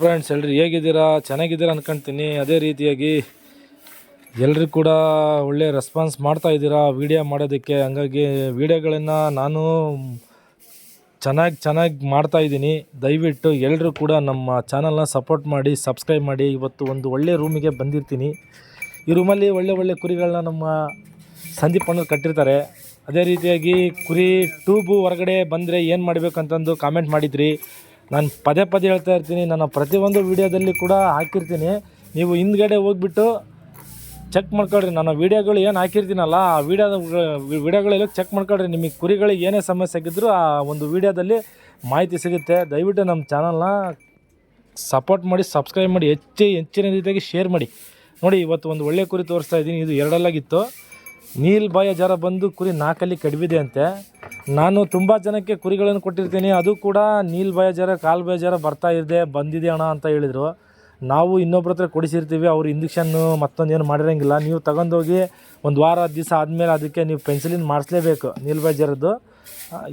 Friends ಎಲ್ಲರೂ ಹೇಗಿದ್ದೀರಾ? ಚೆನ್ನಾಗಿದ್ದೀರಾ ಅನ್ಕೊಂತೀನಿ. ಅದೇ ರೀತಿಯಾಗಿ ಎಲ್ಲರೂ ಕೂಡ ಒಳ್ಳೆ ರೆಸ್ಪಾನ್ಸ್ ಮಾಡ್ತಾ ಇದ್ದೀರಾ ವೀಡಿಯೋ ಮಾಡೋದಕ್ಕೆ. ಹಂಗಾಗಿ ವೀಡಿಯೋಗಳನ್ನು ನಾನು ಚೆನ್ನಾಗಿ ಚೆನ್ನಾಗಿ ಮಾಡ್ತಾ ಇದ್ದೀನಿ. ದಯವಿಟ್ಟು ಎಲ್ಲರೂ ಕೂಡ ನಮ್ಮ ಚಾನಲ್ನ ಸಪೋರ್ಟ್ ಮಾಡಿ ಸಬ್ಸ್ಕ್ರೈಬ್ ಮಾಡಿ. ಇವತ್ತು ಒಂದು ಒಳ್ಳೆ ರೂಮಿಗೆ ಬಂದಿರ್ತೀನಿ. ಈ ರೂಮಲ್ಲಿ ಒಳ್ಳೆ ಒಳ್ಳೆ ಕುರಿಗಳನ್ನ ನಮ್ಮ ಸಂದೀಪ್ ಅಣ್ಣರು ಕಟ್ಟಿರ್ತಾರೆ. ಅದೇ ರೀತಿಯಾಗಿ ಕುರಿ ಟ್ಯೂಬು ಹೊರಗಡೆ ಬಂದರೆ ಏನು ಮಾಡಬೇಕಂತಂದು ಕಾಮೆಂಟ್ ಮಾಡಿದ್ರಿ. ನಾನು ಪದೇ ಪದೇ ಹೇಳ್ತಾ ಇರ್ತೀನಿ, ನನ್ನ ಪ್ರತಿಯೊಂದು ವೀಡಿಯೋದಲ್ಲಿ ಕೂಡ ಹಾಕಿರ್ತೀನಿ. ನೀವು ಹಿಂದ್ಗಡೆ ಹೋಗ್ಬಿಟ್ಟು ಚೆಕ್ ಮಾಡ್ಕೊಳ್ರಿ. ನನ್ನ ವೀಡಿಯೋಗಳು ಏನು ಹಾಕಿರ್ತೀನಲ್ಲ, ಆ ವೀಡಿಯೋದ ವೀಡಿಯೋಗಳೆಲ್ಲ ಚೆಕ್ ಮಾಡ್ಕೊಳ್ರಿ. ನಿಮಗೆ ಕುರಿಗಳಿಗೆ ಏನೇ ಸಮಸ್ಯೆ ಆಗಿದ್ದರೂ ಆ ಒಂದು ವೀಡಿಯೋದಲ್ಲಿ ಮಾಹಿತಿ ಸಿಗುತ್ತೆ. ದಯವಿಟ್ಟು ನಮ್ಮ ಚಾನಲ್ನ ಸಪೋರ್ಟ್ ಮಾಡಿ ಸಬ್ಸ್ಕ್ರೈಬ್ ಮಾಡಿ, ಹೆಚ್ಚು ಹೆಚ್ಚಿನ ರೀತಿಯಾಗಿ ಶೇರ್ ಮಾಡಿ. ನೋಡಿ, ಇವತ್ತು ಒಂದು ಒಳ್ಳೆ ಕುರಿ ತೋರಿಸ್ತಾ ಇದ್ದೀನಿ. ಇದು ಎರಡಲ್ಲಾಗಿತ್ತು. ನೀಲ್ ಬಾಯ ಜರ ಬಂದು ಕುರಿ ನಾಲ್ಕಲ್ಲಿ ಕಡಿಬಿದೆ ಅಂತೆ. ನಾನು ತುಂಬ ಜನಕ್ಕೆ ಕುರಿಗಳನ್ನು ಕೊಟ್ಟಿರ್ತೀನಿ. ಅದು ಕೂಡ ನೀಲ್ ಬಾಯ ಜರ ಕಾಲು ಜರ ಬರ್ತಾ ಇದೆ ಬಂದಿದೆ ಅಣ್ಣ ಅಂತ ಹೇಳಿದರು. ನಾವು ಇನ್ನೊಬ್ರ ಹತ್ರ ಕೊಡಿಸಿರ್ತೀವಿ. ಅವ್ರು ಇಂಜೆಕ್ಷನ್ನು ಮತ್ತೊಂದು ಏನು ಮಾಡಿರೋಂಗಿಲ್ಲ. ನೀವು ತಗೊಂಡೋಗಿ ಒಂದು ವಾರ ದಿವಸ ಆದಮೇಲೆ ಅದಕ್ಕೆ ನೀವು ಪೆನ್ಸಿಲಿನ್ ಮಾಡಿಸ್ಲೇಬೇಕು ನೀಲ್ ಬಾಯ ಜರದ್ದು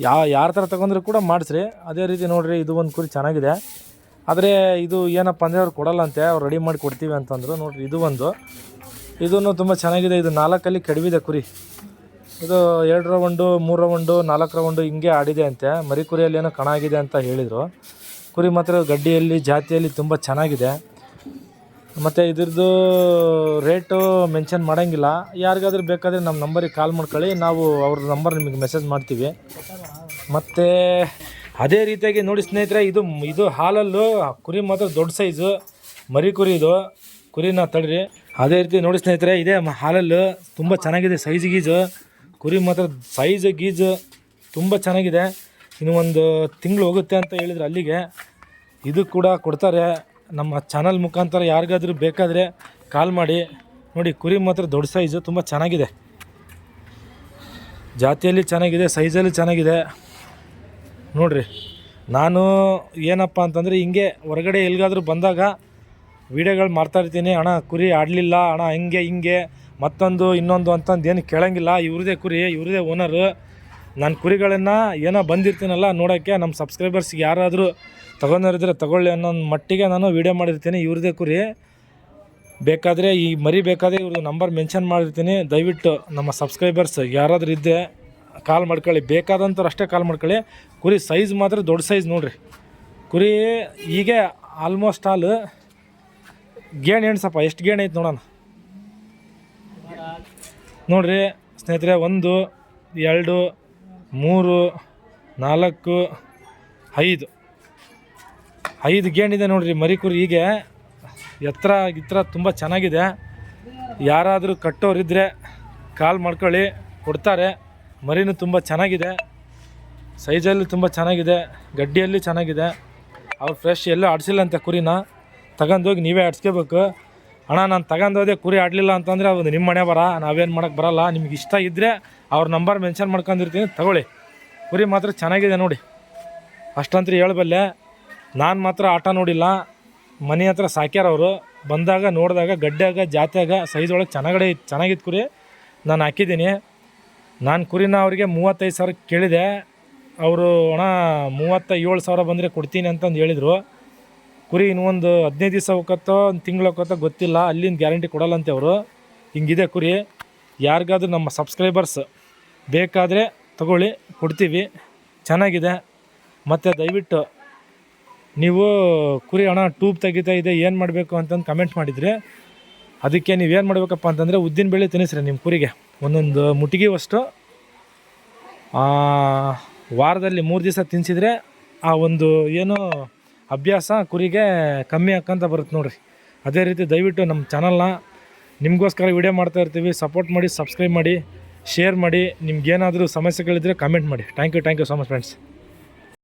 ಯಾ, ಯಾರ ಥರ ತಗೊಂಡ್ರು ಕೂಡ ಮಾಡಿಸ್ರಿ. ಅದೇ ರೀತಿ ನೋಡಿರಿ, ಇದು ಒಂದು ಕುರಿ ಚೆನ್ನಾಗಿದೆ. ಆದರೆ ಇದು ಏನಪ್ಪ ಅಂದರೆ ಅವ್ರು ಕೊಡಲ್ಲಂತೆ ಅವ್ರು ರೆಡಿ ಮಾಡಿ ಕೊಡ್ತೀವಿ ಅಂತಂದರು. ನೋಡಿರಿ, ಇದು ಒಂದು. ಇದನ್ನು ತುಂಬ ಚೆನ್ನಾಗಿದೆ. ಇದು ನಾಲ್ಕಲ್ಲಿ ಕಡಿವಿದೆ ಕುರಿ. ಇದು ಎರಡು ರೌಂಡು ಮೂರು ರೌಂಡು ನಾಲ್ಕು ರೌಂಡು ಹಿಂಗೆ ಆಡಿದೆ ಅಂತೆ. ಮರಿ ಕುರಿಯಲ್ಲಿ ಏನೋ ಕಣ ಆಗಿದೆ ಅಂತ ಹೇಳಿದರು. ಕುರಿ ಮಾತ್ರ ಗಡ್ಡಿಯಲ್ಲಿ, ಜಾತಿಯಲ್ಲಿ ತುಂಬ ಚೆನ್ನಾಗಿದೆ. ಮತ್ತು ಇದ್ರದ್ದು ರೇಟು ಮೆನ್ಷನ್ ಮಾಡೋಂಗಿಲ್ಲ. ಯಾರಿಗಾದ್ರೂ ಬೇಕಾದರೆ ನಮ್ಮ ನಂಬರಿಗೆ ಕಾಲ್ ಮಾಡ್ಕೊಳ್ಳಿ. ನಾವು ಅವ್ರ ನಂಬರ್ ನಿಮಗೆ ಮೆಸೇಜ್ ಮಾಡ್ತೀವಿ. ಮತ್ತು ಅದೇ ರೀತಿಯಾಗಿ ನೋಡಿ ಸ್ನೇಹಿತರೆ, ಇದು ಇದು ಹಾಲಲ್ಲೂ ಕುರಿ ಮಾತ್ರ ದೊಡ್ಡ ಸೈಜು. ಮರಿ ಕುರಿ ಇದು. ಕುರಿನ ತಡ್ರಿ. ಅದೇ ರೀತಿ ನೋಡಿ ಸ್ನೇಹಿತರೆ, ಇದೆ ಹಾಲಲ್ಲು ತುಂಬ ಚೆನ್ನಾಗಿದೆ ಸೈಜ್ ಗೀಜು. ಕುರಿ ಮಾತ್ರ ಸೈಜ್ ಗೀಜು ತುಂಬ ಚೆನ್ನಾಗಿದೆ. ಇನ್ನು ಒಂದು ತಿಂಗಳು ಹೋಗುತ್ತೆ ಅಂತ ಹೇಳಿದ್ರು ಅಲ್ಲಿಗೆ. ಇದು ಕೂಡ ಕೊಡ್ತಾರೆ. ನಮ್ಮ ಚಾನಲ್ ಮುಖಾಂತರ ಯಾರಿಗಾದ್ರೂ ಬೇಕಾದರೆ ಕಾಲ್ ಮಾಡಿ. ನೋಡಿ, ಕುರಿ ಮಾತ್ರ ದೊಡ್ಡ ಸೈಜು ತುಂಬ ಚೆನ್ನಾಗಿದೆ. ಜಾತಿಯಲ್ಲಿ ಚೆನ್ನಾಗಿದೆ ಸೈಜಲ್ಲಿ ಚೆನ್ನಾಗಿದೆ. ನೋಡಿರಿ, ನಾನು ಏನಪ್ಪ ಅಂತಂದರೆ, ಹಿಂಗೆ ಹೊರಗಡೆ ಎಲ್ಲಿಗಾದ್ರೂ ಬಂದಾಗ ವೀಡಿಯೋಗಳು ಮಾಡ್ತಾ ಇರ್ತೀನಿ. ಅಣ್ಣ, ಕುರಿ ಆಡಲಿಲ್ಲ. ಅಣ್ಣ, ಹಿಂಗೆ ಹಿಂಗೆ, ಮತ್ತೊಂದು, ಇನ್ನೊಂದು ಅಂತಂದು ಏನು ಕೇಳೋಂಗಿಲ್ಲ. ಇವ್ರದೇ ಕುರಿ, ಇವ್ರದೇ ಓನರು ನಾನು ಕುರಿಗಳನ್ನು ಏನೋ ಬಂದಿರ್ತೀನಲ್ಲ ನೋಡೋಕ್ಕೆ ನಮ್ಮ ಸಬ್ಸ್ಕ್ರೈಬರ್ಸ್ಗೆ ಯಾರಾದರೂ ತೊಗೊಂಡಿರಿದ್ರೆ ತೊಗೊಳ್ಳಿ ಅನ್ನೋ ಮಟ್ಟಿಗೆ ನಾನು ವೀಡಿಯೋ ಮಾಡಿರ್ತೀನಿ. ಇವ್ರದೇ ಕುರಿ. ಬೇಕಾದರೆ ಈ ಮರಿ ಬೇಕಾದರೆ ಇವ್ರದ್ದು ನಂಬರ್ ಮೆನ್ಷನ್ ಮಾಡಿರ್ತೀನಿ. ದಯವಿಟ್ಟು ನಮ್ಮ ಸಬ್ಸ್ಕ್ರೈಬರ್ಸ್ ಯಾರಾದರೂ ಇದ್ದೆ ಕಾಲ್ ಮಾಡ್ಕೊಳ್ಳಿ. ಬೇಕಾದಂಥವ್ರು ಅಷ್ಟೇ ಕಾಲ್ ಮಾಡ್ಕೊಳ್ಳಿ. ಕುರಿ ಸೈಜ್ ಮಾತ್ರ ದೊಡ್ಡ ಸೈಜ್ ನೋಡಿರಿ. ಕುರಿ ಹೀಗೆ ಆಲ್ಮೋಸ್ಟ್ ಆಲ್ ಗೇಣ್ ಎಣ್ಸಪ್ಪ ಎಷ್ಟು ಗೇಣ್ ಐತೆ ನೋಡೋಣ. ನೋಡ್ರಿ ಸ್ನೇಹಿತರೆ, ಒಂದು, ಎರಡು, ಮೂರು, ನಾಲ್ಕು, ಐದು. ಐದು ಗೇಣಿದೆ ನೋಡ್ರಿ ಮರಿ ಕುರಿ ಹೀಗೆ. ಎತ್ತರ, ಗಿತ್ತರ ತುಂಬ ಚೆನ್ನಾಗಿದೆ. ಯಾರಾದರೂ ಕಟ್ಟೋರಿದ್ದರೆ ಕಾಲ್ ಮಾಡ್ಕೊಳ್ಳಿ, ಕೊಡ್ತಾರೆ. ಮರಿನೂ ತುಂಬ ಚೆನ್ನಾಗಿದೆ. ಸೈಜಲ್ಲಿ ತುಂಬ ಚೆನ್ನಾಗಿದೆ. ಗಡ್ಡಿಯಲ್ಲಿ ಚೆನ್ನಾಗಿದೆ. ಅವ್ರು ಫ್ರೆಶ್ ಎಲ್ಲೂ ಆಡಿಸಿಲ್ಲಂತೆ ಕುರಿನ. ತಗೊಂಡೋಗಿ ನೀವೇ ಆಡ್ಸ್ಕೋಬೇಕು. ಅಣ್ಣ, ನಾನು ತಗೊಂಡೋದೆ ಕುರಿ ಆಡಲಿಲ್ಲ ಅಂತಂದರೆ ಅದು ನಿಮ್ಮ ಮನೆ ಬರ, ನಾವೇನು ಮಾಡೋಕ್ಕೆ ಬರಲ್ಲ. ನಿಮ್ಗೆ ಇಷ್ಟ ಇದ್ದರೆ ಅವ್ರ ನಂಬರ್ ಮೆನ್ಷನ್ ಮಾಡ್ಕೊಂಡಿರ್ತೀನಿ. ತಗೊಳ್ಳಿ. ಕುರಿ ಮಾತ್ರ ಚೆನ್ನಾಗಿದೆ ನೋಡಿ. ಅಷ್ಟಂತ್ರ ಹೇಳಬಲ್ಲೆ, ನಾನು ಮಾತ್ರ ಆಟ ನೋಡಿಲ್ಲ. ಮನೆ ಹತ್ರ ಸಾಕ್ಯಾರವರು ಬಂದಾಗ, ನೋಡಿದಾಗ ಗಡ್ಡೆಯಾಗ ಜಾತ್ಯಾಗ ಸೈಜ್ ಒಳಗೆ ಚೆನ್ನಾಗಡೆ ಚೆನ್ನಾಗಿತ್ತು ಕುರಿ ನಾನು ಹಾಕಿದ್ದೀನಿ. ನಾನು ಕುರಿನ ಅವರಿಗೆ ಮೂವತ್ತೈದು ಸಾವಿರ ಕೇಳಿದೆ. ಅವರು, ಅಣ್ಣ ಮೂವತ್ತ ಏಳು ಸಾವಿರ ಬಂದರೆ ಕೊಡ್ತೀನಿ ಅಂತಂದು ಹೇಳಿದರು. ಕುರಿ ಇನ್ನೊಂದು ಹದಿನೈದು ದಿವಸ ಹೋಗತ್ತೋ ಒಂದು ತಿಂಗಳು ಹೋಗತ್ತೋ ಗೊತ್ತಿಲ್ಲ. ಅಲ್ಲಿಂದ ಗ್ಯಾರಂಟಿ ಕೊಡಲ್ಲಂತೆ ಅವರು. ಹಿಂಗಿದೆ ಕುರಿ. ಯಾರಿಗಾದ್ರೂ ನಮ್ಮ ಸಬ್ಸ್ಕ್ರೈಬರ್ಸ್ ಬೇಕಾದರೆ ತಗೊಳ್ಳಿ ಕೊಡ್ತೀವಿ. ಚೆನ್ನಾಗಿದೆ. ಮತ್ತು ದಯವಿಟ್ಟು ನೀವು ಕುರಿ ಹಣ ಟ್ಯೂಬ್ ತೆಗಿತಾ ಇದೆ ಏನು ಮಾಡಬೇಕು ಅಂತಂದು ಕಮೆಂಟ್ ಮಾಡಿದರೆ. ಅದಕ್ಕೆ ನೀವೇನು ಮಾಡಬೇಕಪ್ಪ ಅಂತಂದರೆ ಉದ್ದಿನ ಬೇಳೆ ತಿನ್ನಿಸ್ರಿ ನಿಮ್ಮ ಕುರಿಗೆ. ಒಂದೊಂದು ಮುಟ್ಟಿಗೆ ಅಷ್ಟು ಆ, ವಾರದಲ್ಲಿ ಮೂರು ದಿವಸ ತಿನ್ನಿಸಿದರೆ ಆ ಒಂದು ಏನು ಅಭ್ಯಾಸ ಕುರಿಗೆ ಕಮ್ಮಿ ಆಕ್ಕಂತ ಬರುತ್ತೆ ನೋಡ್ರಿ. ಅದೇ ರೀತಿ ದಯವಿಟ್ಟು ನಮ್ಮ ಚಾನಲ್ನ ನಿಮಗೋಸ್ಕರ ವಿಡಿಯೋ ಮಾಡ್ತಾ ಇರ್ತೀವಿ. ಸಪೋರ್ಟ್ ಮಾಡಿ ಸಬ್ಸ್ಕ್ರೈಬ್ ಮಾಡಿ ಶೇರ್ ಮಾಡಿ. ನಿಮ್ಗೇನಾದರೂ ಸಮಸ್ಯೆಗಳಿದ್ದರೆ ಕಮೆಂಟ್ ಮಾಡಿ. Thank you thank you so much friends